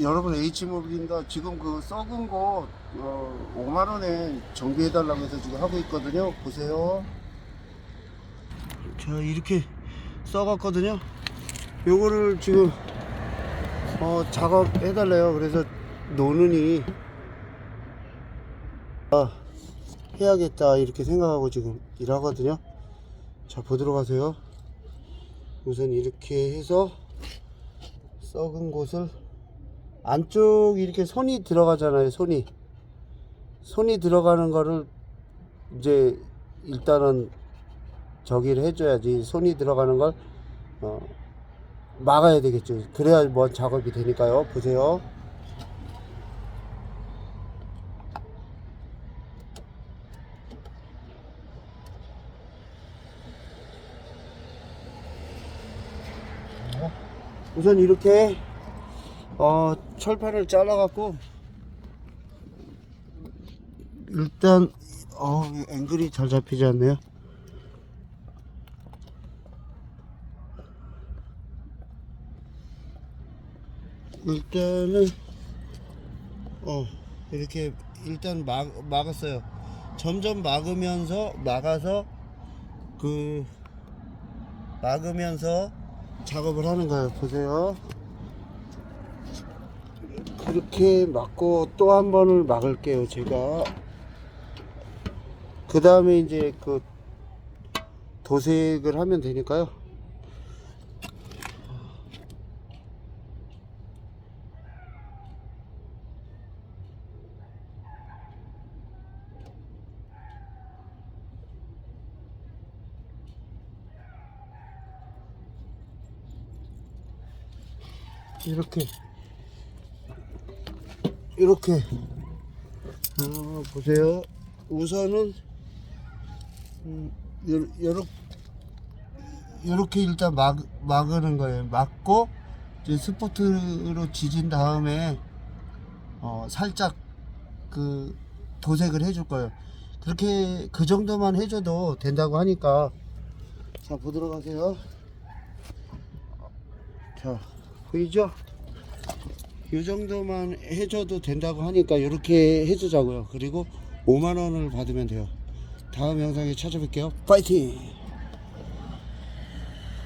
여러분 H모빌입니다. 지금 그 썩은 거 어, 5만 원에 정비해달라고 해서 지금 하고 있거든요. 보세요. 자 이렇게 썩었거든요. 요거를 지금 어, 작업해달래요. 그래서 노는이 아, 해야겠다 이렇게 생각하고 지금 일하거든요. 자 보도록 하세요. 우선 이렇게 해서 썩은 곳을 안쪽 이렇게 손이 들어가잖아요 손이. 손이 들어가는 거를 이제 일단은 저기를 해줘야지 손이 들어가는 걸 어, 막아야 되겠죠. 그래야 뭐 작업이 되니까요. 보세요. 우선 이렇게 어, 철판을 잘라갖고 일단 어, 앵글이 잘 잡히지 않네요. 일단은 어 이렇게 일단 막 막았어요. 점점 막으면서 막아서 그 막으면서 작업을 하는 거예요. 보세요. 그렇게 막고 또 한 번을 막을게요. 제가 그 다음에 이제 그 도색을 하면 되니까요. 이렇게 이렇게. 어, 보세요. 우선은 음, 요, 요렇게 요렇게 일단 막, 막으는 거예요. 막고 이제 스포트로 지진 다음에 어, 살짝 그 도색을 해줄 거예요. 그렇게 그 정도만 해줘도 된다고 하니까. 자 보도록 하세요. 자 보이죠? 이 정도만 해줘도 된다고 하니까 이렇게 해주자고요. 그리고 5만 원을 받으면 돼요. 다음 영상에 찾아뵐게요. 파이팅!